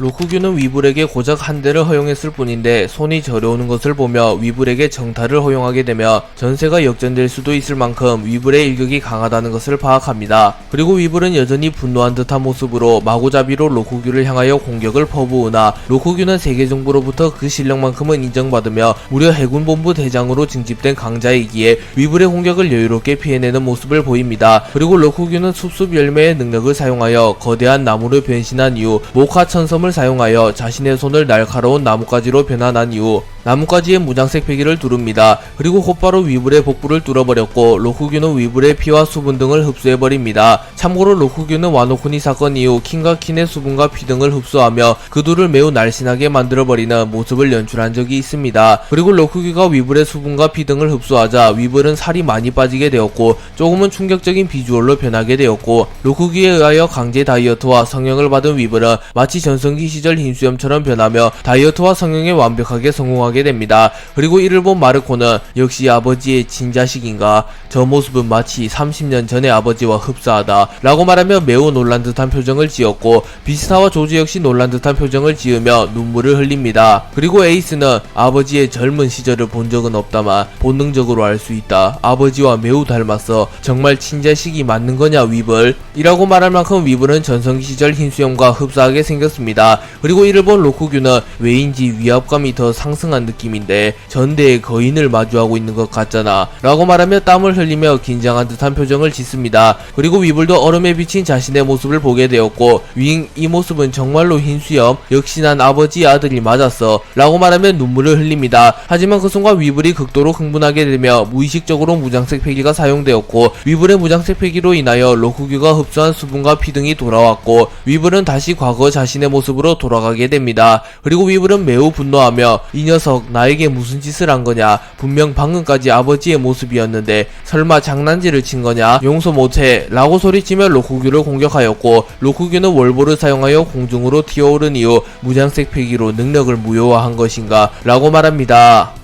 로쿠규는 위불에게 고작 한 대를 허용했을 뿐인데 손이 저려오는 것을 보며 위불에게 정탈을 허용하게 되며 전세가 역전될 수도 있을 만큼 위불의 일격이 강하다는 것을 파악합니다. 그리고 위불은 여전히 분노한 듯한 모습으로 마구잡이로 로쿠규를 향하여 공격을 퍼부으나 로쿠규는 세계 정부로부터 그 실력만큼은 인정받으며 무려 해군본부 대장으로 징집된 강자이기에 위불의 공격을 여유롭게 피해내는 모습을 보입니다. 그리고 로쿠규는 숲숲 열매의 능력을 사용하여 거대한 나무로 변신한 이후 모카 천섬을 사용하여 자신의 손을 날카로운 나뭇가지로 변환한 이후 나뭇가지의 무장색 패기를 두릅니다. 그리고 곧바로 위불의 복부를 뚫어버렸고 로쿠규는 위불의 피와 수분 등을 흡수해버립니다. 참고로 로쿠규는 와노쿠니 사건 이후 킹과 킨의 수분과 피 등을 흡수하며 그 둘을 매우 날씬하게 만들어버리는 모습을 연출한 적이 있습니다. 그리고 로쿠규가 위불의 수분과 피 등을 흡수하자 위불은 살이 많이 빠지게 되었고 조금은 충격적인 비주얼로 변하게 되었고 로쿠규에 의하여 강제 다이어트와 성형을 받은 위불은 마치 전성기 시절 흰수염처럼 변하며 다이어트와 성형에 완벽하게 성공하게 됩니다. 그리고 이를 본 마르코는 역시 아버지의 친자식인가 저 모습은 마치 30년 전의 아버지와 흡사하다 라고 말하며 매우 놀란 듯한 표정을 지었고 비스타와 조지 역시 놀란 듯한 표정을 지으며 눈물을 흘립니다. 그리고 에이스는 아버지의 젊은 시절을 본 적은 없다만 본능적으로 알 수 있다. 아버지와 매우 닮았어. 정말 친자식이 맞는 거냐 위블? 이라고 말할 만큼 위블은 전성기 시절 흰수염과 흡사하게 생겼습니다. 그리고 이를 본 로쿠규는 왜인지 위압감이 더 상승한 느낌인데 전대의 거인을 마주하고 있는 것 같잖아. 라고 말하며 땀을 흘리며 긴장한 듯한 표정을 짓습니다. 그리고 위블도 얼음에 비친 자신의 모습을 보게 되었고 윙 이 모습은 정말로 흰수염 역시 난 아버지 아들이 맞았어 라고 말하며 눈물을 흘립니다. 하지만 그 순간 위블이 극도로 흥분하게 되며 무의식적으로 무장색 패기가 사용되었고 위블의 무장색 패기로 인하여 로쿠규가 흡수한 수분과 피 등이 돌아왔고 위블은 다시 과거 자신의 모습으로 돌아가게 됩니다. 그리고 위블은 매우 분노하며 이 녀석 나에게 무슨 짓을 한 거냐? 분명 방금까지 아버지의 모습이었는데 설마 장난질을 친 거냐? 용서 못해. 라고 소리치며 로쿠규를 공격하였고 로쿠규는 월보를 사용하여 공중으로 튀어오른 이후 무장색 패기로 능력을 무효화한 것인가? 라고 말합니다.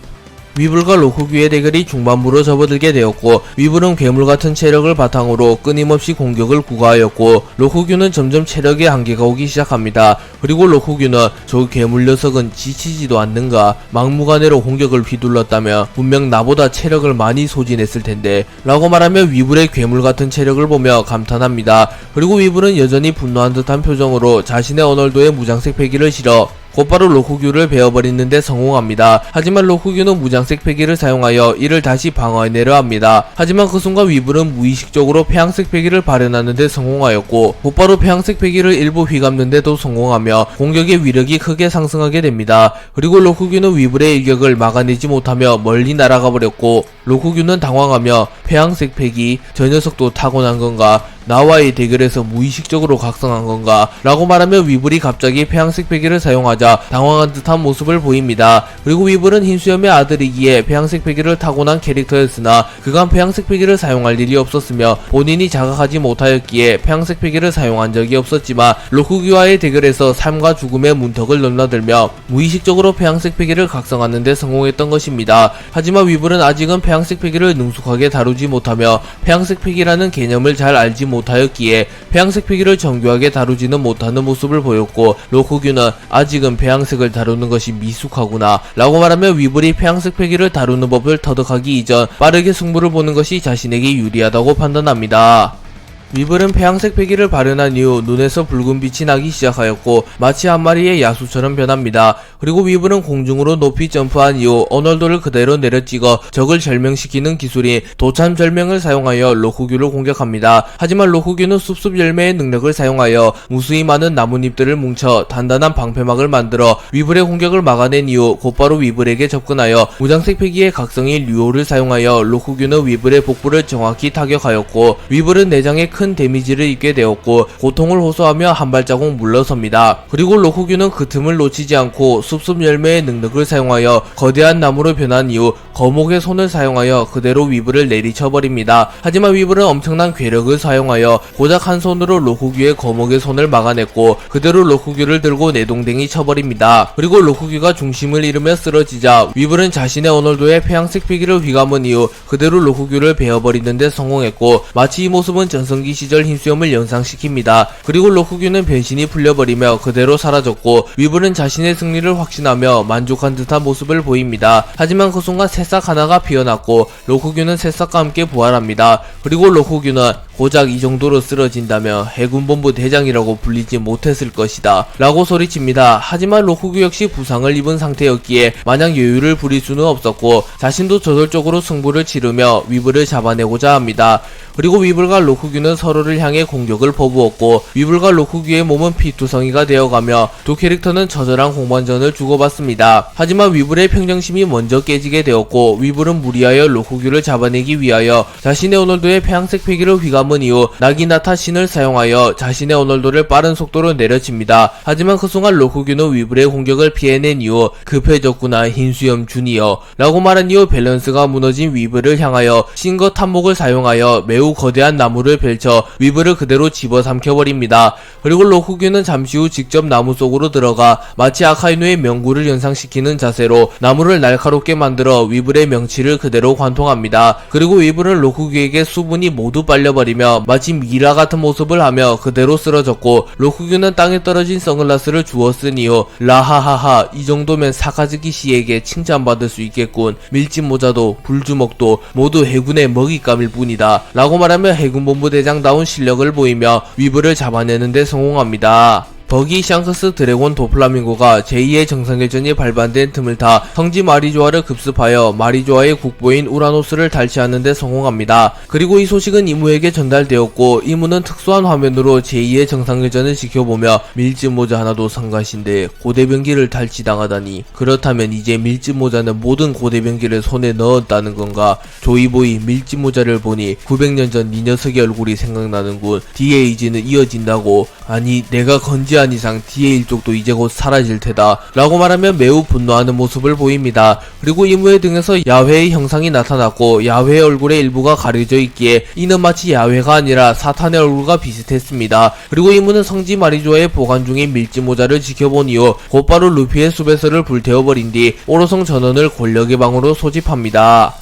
위불과 로쿠규의 대결이 중반부로 접어들게 되었고 위불은 괴물 같은 체력을 바탕으로 끊임없이 공격을 구가하였고 로쿠규는 점점 체력의 한계가 오기 시작합니다. 그리고 로쿠규는 저 괴물 녀석은 지치지도 않는가 막무가내로 공격을 휘둘렀다며 분명 나보다 체력을 많이 소진했을 텐데 라고 말하며 위불의 괴물 같은 체력을 보며 감탄합니다. 그리고 위불은 여전히 분노한 듯한 표정으로 자신의 언월도의 무장색 패기를 실어 곧바로 로쿠규를 베어버리는데 성공합니다. 하지만 로쿠규는 무장색 패기를 사용하여 이를 다시 방어해내려 합니다. 하지만 그 순간 위불은 무의식적으로 폐양색 패기를 발현하는데 성공하였고 곧바로 폐양색 패기를 일부 휘감는데도 성공하며 공격의 위력이 크게 상승하게 됩니다. 그리고 로쿠규는 위불의 일격을 막아내지 못하며 멀리 날아가 버렸고 로쿠규는 당황하며 폐양색 패기 저 녀석도 타고난 건가 나와의 대결에서 무의식적으로 각성한 건가? 라고 말하며 위블이 갑자기 폐양색 패기를 사용하자 당황한 듯한 모습을 보입니다. 그리고 위블은 흰수염의 아들이기에 폐양색 패기를 타고난 캐릭터였으나 그간 폐양색 패기를 사용할 일이 없었으며 본인이 자각하지 못하였기에 폐양색 패기를 사용한 적이 없었지만 로쿠기와의 대결에서 삶과 죽음의 문턱을 넘나들며 무의식적으로 폐양색 패기를 각성하는데 성공했던 것입니다. 하지만 위블은 아직은 폐양색 패기를 능숙하게 다루지 못하며 폐양색 패기라는 개념을 잘 알지 못하였기에 폐양색 패기를 정교하게 다루지는 못하는 모습을 보였고 로쿠규는 아직은 폐양색을 다루는 것이 미숙하구나 라고 말하며 위블이 폐양색 패기를 다루는 법을 터득하기 이전 빠르게 승부를 보는 것이 자신에게 유리하다고 판단합니다. 위블은 폐양색 패기를 발현한 이후 눈에서 붉은 빛이 나기 시작하였고 마치 한 마리의 야수처럼 변합니다. 그리고 위블은 공중으로 높이 점프한 이후 어널도를 그대로 내려찍어 적을 절명시키는 기술인 도참 절명을 사용하여 로쿠규를 공격합니다. 하지만 로쿠규는 숲숲 열매의 능력을 사용하여 무수히 많은 나뭇잎들을 뭉쳐 단단한 방패막을 만들어 위블의 공격을 막아낸 이후 곧바로 위블에게 접근하여 무장색 패기의 각성인 류오를 사용하여 로쿠규는 위블의 복부를 정확히 타격하였고 위블은 내장에 큰 데미지를 입게 되었고 고통을 호소하며 한 발자국 물러섭니다. 그리고 로쿠규는 그 틈을 놓치지 않고 숲숲 열매의 능력을 사용하여 거대한 나무로 변한 이후 거목의 손을 사용하여 그대로 위브를 내리쳐버립니다. 하지만 위브는 엄청난 괴력을 사용하여 고작 한 손으로 로쿠규의 거목의 손을 막아냈고 그대로 로쿠규를 들고 내동댕이 쳐버립니다. 그리고 로쿠규가 중심을 잃으며 쓰러지자 위브는 자신의 오늘도의 폐양색 피기를 휘감은 이후 그대로 로쿠규를 베어버리는데 성공했고 마치 이 모습은 전성기 초기 시절 흰수염을 연상시킵니다. 그리고 로쿠규는 변신이 풀려버리며 그대로 사라졌고 위블은 자신의 승리를 확신하며 만족한 듯한 모습을 보입니다. 하지만 그 순간 새싹 하나가 피어났고 로쿠규는 새싹과 함께 부활합니다. 그리고 로쿠규는 고작 이 정도로 쓰러진다며 해군본부 대장이라고 불리지 못했을 것이다 라고 소리칩니다. 하지만 로쿠규 역시 부상을 입은 상태였기에 마냥 여유를 부릴 수는 없었고 자신도 저돌적으로 승부를 치르며 위블을 잡아내고자 합니다. 그리고 위블과 로쿠규는 서로를 향해 공격을 퍼부었고 위블과 로쿠규의 몸은 피투성이가 되어가며 두 캐릭터는 처절한 공방전을 주고받습니다. 하지만 위블의 평정심이 먼저 깨지게 되었고 위블은 무리하여 로쿠규를 잡아내기 위하여 자신의 오널도의 폐양색 패기를 휘감 은 이후 나기나 타 신을 사용하여 자신의 오널도를 빠른 속도로 내려칩니다. 하지만 그 순간 로쿠규는 위블의 공격을 피해낸 이후 급해졌구나 흰수염 주니어 라고 말한 이후 밸런스가 무너진 위블을 향하여 신거 탐목을 사용하여 매우 거대한 나무를 펼쳐 위블을 그대로 집어삼켜버립니다. 그리고 로쿠규는 잠시 후 직접 나무 속으로 들어가 마치 아카이누의 명구를 연상시키는 자세로 나무를 날카롭게 만들어 위블의 명치를 그대로 관통합니다. 그리고 위블은 로쿠규에게 수분이 모두 빨려버리며 마치 미라 같은 모습을 하며 그대로 쓰러졌고 로쿠규는 땅에 떨어진 선글라스를 주웠은 이후 라하하하 이 정도면 사카즈키 씨에게 칭찬받을 수 있겠군. 밀짚 모자도 불주먹도 모두 해군의 먹잇감일 뿐이다. 라고 말하며 해군본부 대장다운 실력을 보이며 위브를 잡아내는데 성공합니다. 버기 샹크스 드래곤 도플라밍고가 제2의 정상결전이 발반된 틈을 타 성지 마리조아를 급습하여 마리조아의 국보인 우라노스를 탈취하는 데 성공합니다. 그리고 이 소식은 이무에게 전달되었고 이무는 특수한 화면으로 제2의 정상결전을 지켜보며 밀짚 모자 하나도 성가신데 고대병기를 탈취당하다니 그렇다면 이제 밀짚 모자는 모든 고대병기를 손에 넣었다는 건가? 조이보이 밀짚 모자를 보니 900년 전 이 녀석의 얼굴이 생각나는군. DAG는 이어진다고. 아니 내가 건지 한 이상 DA 일족도 이제 곧 사라질 테다 라고 말하며 매우 분노하는 모습을 보입니다. 그리고 이무의 등에서 야훼의 형상이 나타났고 야훼의 얼굴의 일부가 가려져 있기에 이는 마치 야훼가 아니라 사탄의 얼굴과 비슷했습니다. 그리고 이무는 성지 마리조아의 보관 중인 밀짚 모자를 지켜본 이후 곧바로 루피의 수배서를 불태워버린 뒤 오로성 전원을 권력의 방으로 소집합니다.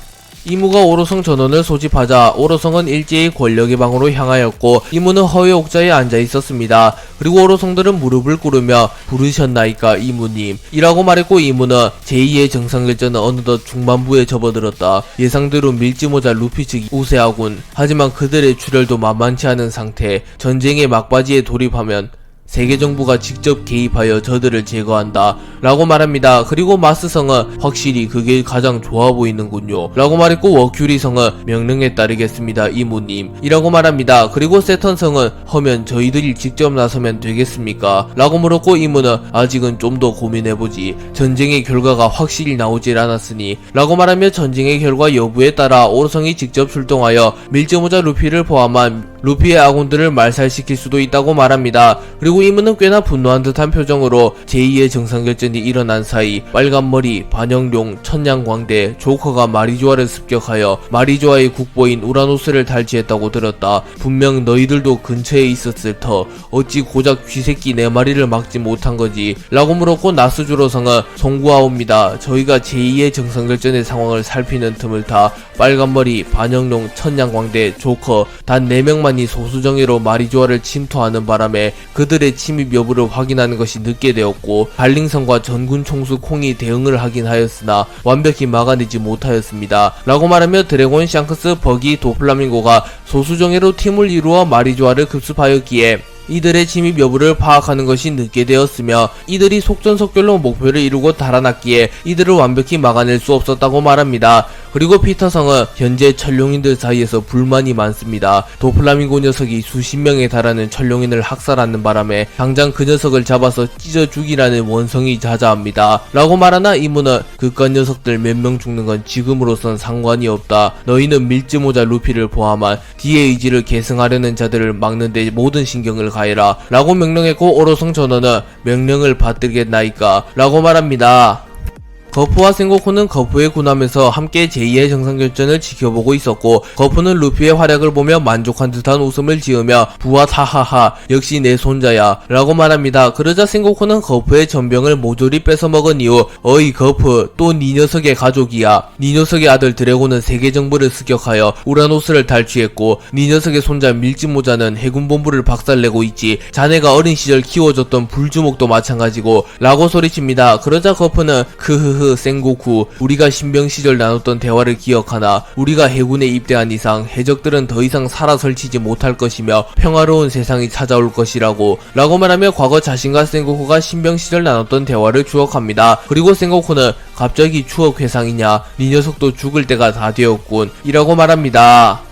이무가 오로성 전원을 소집하자 오로성은 일제히 권력의 방으로 향하였고 이무는 허의 옥자에 앉아 있었습니다. 그리고 오로성들은 무릎을 꿇으며 부르셨나이까 이무님 이라고 말했고 이무는 제2의 정상결전은 어느덧 중반부에 접어들었다. 예상대로 밀지모자 루피 측이 우세하군. 하지만 그들의 출혈도 만만치 않은 상태. 전쟁의 막바지에 돌입하면 세계 정부가 직접 개입하여 저들을 제거한다. 라고 말합니다. 그리고 마스성은 확실히 그게 가장 좋아 보이는군요. 라고 말했고 워큐리성은 명령에 따르겠습니다. 이모님. 이라고 말합니다. 그리고 세턴성은 허면 저희들이 직접 나서면 되겠습니까? 라고 물었고 이모는 아직은 좀 더 고민해보지. 전쟁의 결과가 확실히 나오질 않았으니. 라고 말하며 전쟁의 결과 여부에 따라 오로성이 직접 출동하여 밀즈모자 루피를 포함한 루피의 아군들을 말살시킬 수도 있다고 말합니다. 그리고 이문은 꽤나 분노한 듯한 표정으로 제2의 정상결전이 일어난 사이 빨간머리, 반영룡, 천냥광대, 조커가 마리조아를 습격하여 마리조아의 국보인 우라노스를 탈취했다고 들었다. 분명 너희들도 근처에 있었을 터 어찌 고작 쥐새끼 네 마리를 막지 못한 거지 라고 물었고 나스주로성은 송구하옵니다. 저희가 제2의 정상결전의 상황을 살피는 틈을 타 빨간머리, 반영룡, 천냥광대, 조커 단 4명만 이 소수정예로 마리조아를 침투하는 바람에 그들의 침입 여부를 확인하는 것이 늦게 되었고 발링성과 전군 총수 콩이 대응을 하긴 하였으나 완벽히 막아내지 못하였습니다. 라고 말하며 드래곤 샹크스 버기 도플라밍고가 소수정예로 팀을 이루어 마리조아를 급습하였기에 이들의 침입 여부를 파악하는 것이 늦게 되었으며 이들이 속전속결로 목표를 이루고 달아났기에 이들을 완벽히 막아낼 수 없었다고 말합니다. 그리고 피터성은 현재 천룡인들 사이에서 불만이 많습니다. 도플라밍고 녀석이 수십 명에 달하는 천룡인을 학살하는 바람에 당장 그 녀석을 잡아서 찢어 죽이라는 원성이 자자합니다. 라고 말하나 이문은 그깟 녀석들 몇 명 죽는 건 지금으로선 상관이 없다. 너희는 밀즈모자 루피를 포함한 DAG를 계승하려는 자들을 막는데 모든 신경을 가해라. 라고 명령했고 오로성 전원은 명령을 받들겠나이까. 라고 말합니다. 거푸와 생고쿠는 거푸에 군함에서 함께 제2의 정상결전을 지켜보고 있었고 거푸는 루피의 활약을 보며 만족한 듯한 웃음을 지으며 부하 타하하 역시 내 손자야 라고 말합니다. 그러자 생고쿠는 거푸의 전병을 모조리 뺏어먹은 이후 어이 거푸 또 네 녀석의 가족이야. 네 녀석의 아들 드래곤은 세계 정부를 습격하여 우라노스를 탈취했고 네 녀석의 손자 밀지모자는 해군 본부를 박살내고 있지. 자네가 어린 시절 키워줬던 불주목도 마찬가지고 라고 소리칩니다. 그러자 거푸는 크흐흐 생고쿠 우리가 신병 시절 나눴던 대화를 기억하나 우리가 해군에 입대한 이상 해적들은 더 이상 살아 설치지 못할 것이며 평화로운 세상이 찾아올 것이라고 라고 말하며 과거 자신과 생고쿠가 신병 시절 나눴던 대화를 추억합니다. 그리고 생고쿠는 갑자기 추억 회상이냐 네 녀석도 죽을 때가 다 되었군 이라고 말합니다.